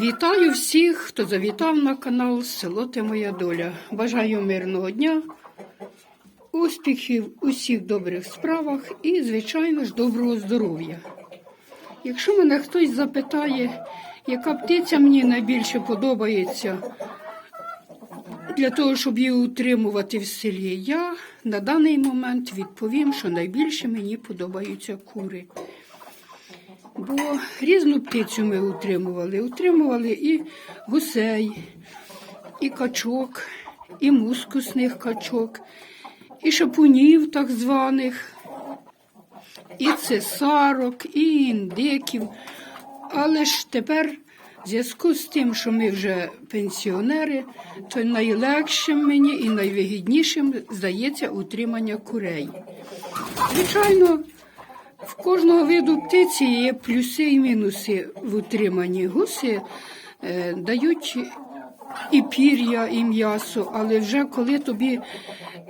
Вітаю всіх, хто завітав на канал Село Ти Моя Доля. Бажаю мирного дня, успіхів у всіх добрих справах і, звичайно ж, доброго здоров'я. Якщо мене хтось запитає, яка птиця мені найбільше подобається для того, щоб її утримувати в селі, я на даний момент відповім, що найбільше мені подобаються кури. Бо різну птицю ми утримували. Утримували і гусей, і качок, і мускусних качок, і шапунів так званих, і цесарок, і індиків. Але ж тепер, в зв'язку з тим, що ми вже пенсіонери, то найлегшим мені і найвигіднішим здається утримання курей. Звичайно, в кожного виду птиці є плюси і мінуси в утриманні. Гуси е, дають і пір'я, і м'ясо, але вже коли тобі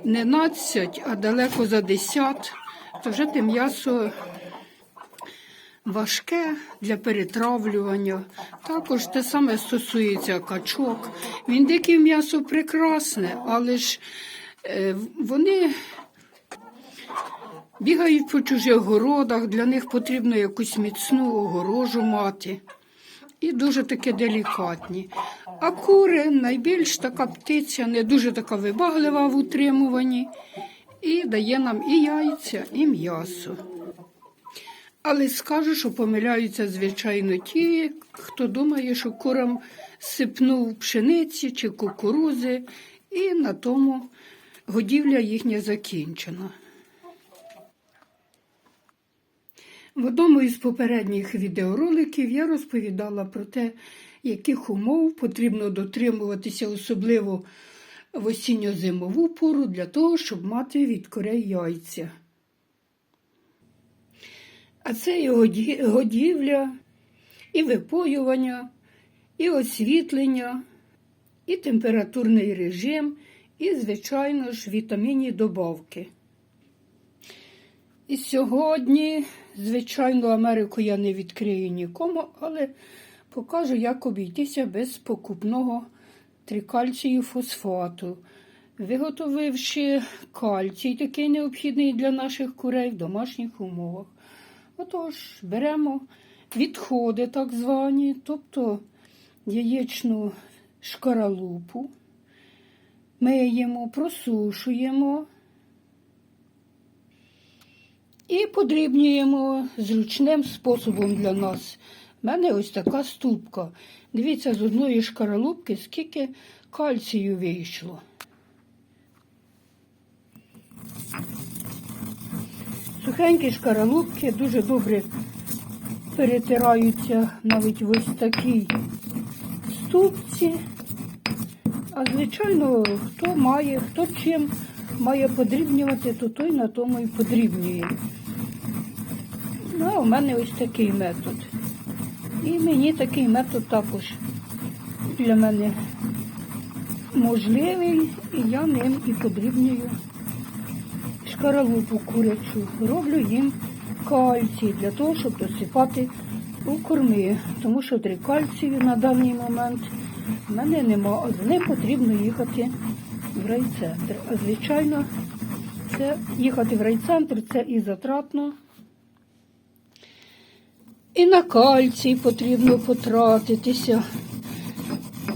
не 12, а далеко за 10, то вже те м'ясо важке для перетравлювання. Також те саме стосується качок. Він дике м'ясо прекрасне, але ж е, вони Бігають по чужих городах, для них потрібно якусь міцну огорожу мати. І дуже таке делікатні. А кури найбільш така птиця, не дуже така вибаглива в утримуванні, і дає нам і яйця, і м'ясо. Але скажу, що помиляються, звичайно, ті, хто думає, що курам сипнув пшениці чи кукурузи, і на тому годівля їхня закінчена. В одному із попередніх відеороликів я розповідала про те, яких умов потрібно дотримуватися, особливо в осінньо-зимову пору, для того, щоб мати від курей яйця. А це і годівля, і випоювання, і освітлення, і температурний режим, і, звичайно ж, вітамінні добавки. І сьогодні, звичайно, Америку я не відкрию нікому, але покажу, як обійтися без покупного трикальцію фосфату, виготовивши кальцій, такий необхідний для наших курей в домашніх умовах. Отож, беремо відходи, так звані, тобто яєчну шкаралупу, миємо, просушуємо. І подрібнюємо зручним способом для нас. У мене ось така ступка. Дивіться, з одної шкаралупки, скільки кальцію вийшло. Сухенькі шкаралупки дуже добре перетираються навіть в ось такій ступці. А звичайно, хто має, хто чим має подрібнювати, то той на тому і подрібнює. Ну, а у мене ось такий метод. І мені такий метод також для мене можливий, і я ним і подрібнюю шкаралупу курячу. Роблю їм кальцій для того, щоб досипати у корми. Тому що три кальцію на даний момент в мене нема, ним потрібно їхати в райцентр. А звичайно, це їхати в райцентр це і затратно. І на кальцій потрібно потратитися.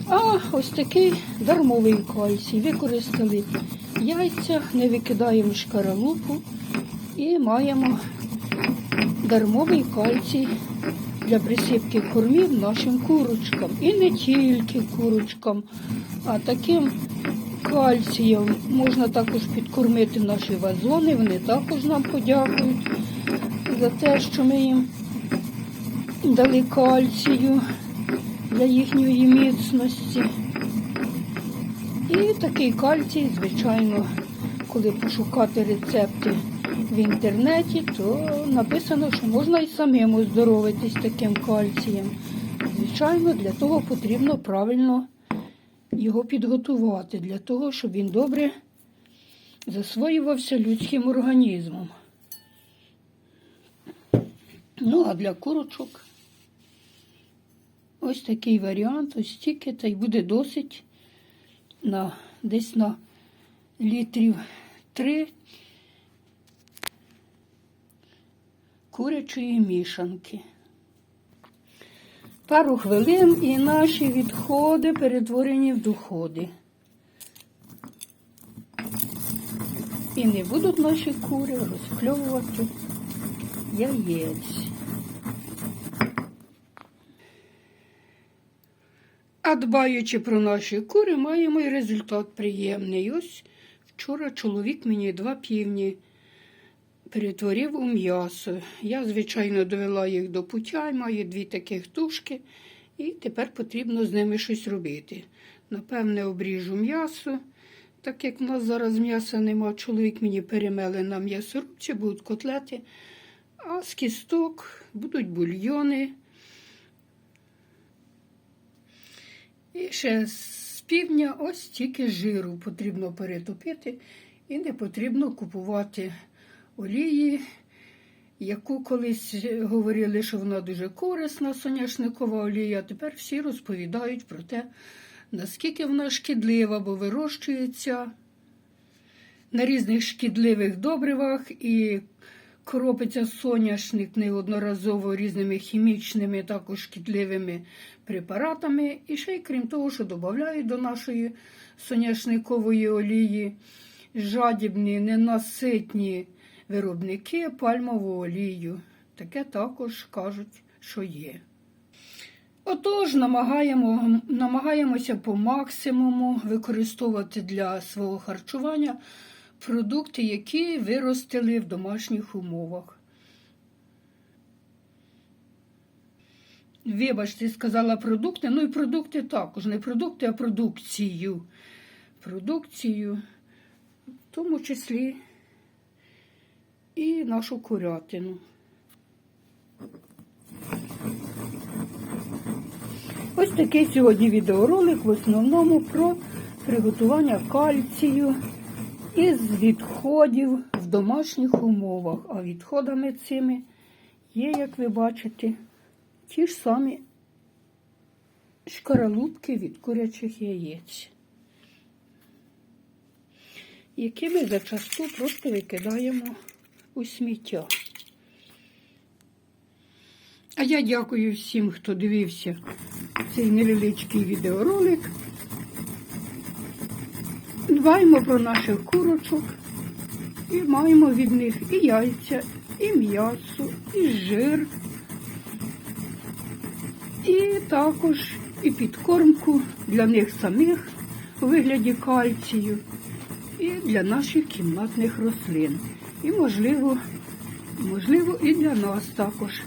А ось такий дармовий кальцій. Використали яйця, не викидаємо шкаралупу і маємо дармовий кальцій для присипки кормів нашим курочкам. І не тільки курочкам, а таким кальцієм можна також підкормити наші вазони. Вони також нам подякують за те, що ми їм дали кальцію для їхньої міцності. І такий кальцій, звичайно, коли пошукати рецепти в інтернеті, то написано, що можна і самим оздоровитись таким кальцієм. Звичайно, для того потрібно правильно його підготувати, для того, щоб він добре засвоювався людським організмом. Ну, а для курочок Ось такий варіант, ось стільки, та й буде досить на, десь на літрів 3 курячої мішанки. Пару хвилин і наші відходи перетворені в доходи. І не будуть наші кури розкльовувати яєць. А дбаючи про наші кури, маємо і результат приємний. Ось вчора чоловік мені два півні перетворив у м'ясо. Я, звичайно, довела їх до пуття, маю дві таких тушки, і тепер потрібно з ними щось робити. Напевне, обріжу м'ясо. Так як в нас зараз м'яса нема, чоловік мені перемели на м'ясорубці, будуть котлети, а з кісток будуть бульйони. І ще з півдня ось тільки жиру потрібно перетопити і не потрібно купувати олії, яку колись говорили, що вона дуже корисна, соняшникова олія. Тепер всі розповідають про те, наскільки вона шкідлива, бо вирощується на різних шкідливих добривах і кропиться соняшник неодноразово різними хімічними, також шкідливими препаратами. І ще й крім того, що додають до нашої соняшникової олії жадібні, ненаситні виробники пальмову олію. Таке також кажуть, що є. Отож, намагаємо, намагаємося по максимуму використовувати для свого харчування продукти, які виростили в домашніх умовах. Вибачте, сказала продукти, ну і продукти також, не продукти, а продукцію. Продукцію, в тому числі і нашу курятину. Ось такий сьогодні відеоролик в основному про приготування кальцію із відходів в домашніх умовах. А відходами цими є, як ви бачите, ті ж самі шкаралупки від курячих яєць, які ми зачасту просто викидаємо у сміття. А я дякую всім, хто дивився цей невеличкий відеоролик. Дбаємо про наших курочок і маємо від них і яйця, і м'ясо, і жир, і також і підкормку для них самих у вигляді кальцію, і для наших кімнатних рослин. І, можливо, можливо, і для нас також.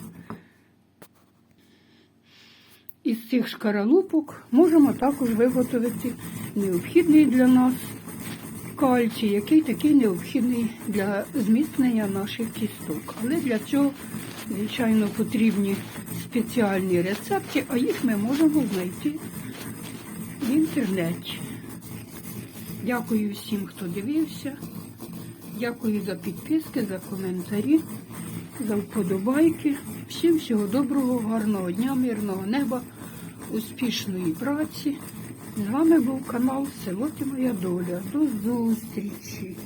Із цих шкаралупок можемо також виготовити необхідний для нас кальцій, який такий необхідний для зміцнення наших кісток. Але для цього, звичайно, потрібні спеціальні рецепти, а їх ми можемо знайти в інтернеті. Дякую всім, хто дивився. Дякую за підписки, за коментарі, за вподобайки. Всім всього доброго, гарного дня, мирного неба, успішної праці. З вами був канал Село Моя Доля. До зустрічі!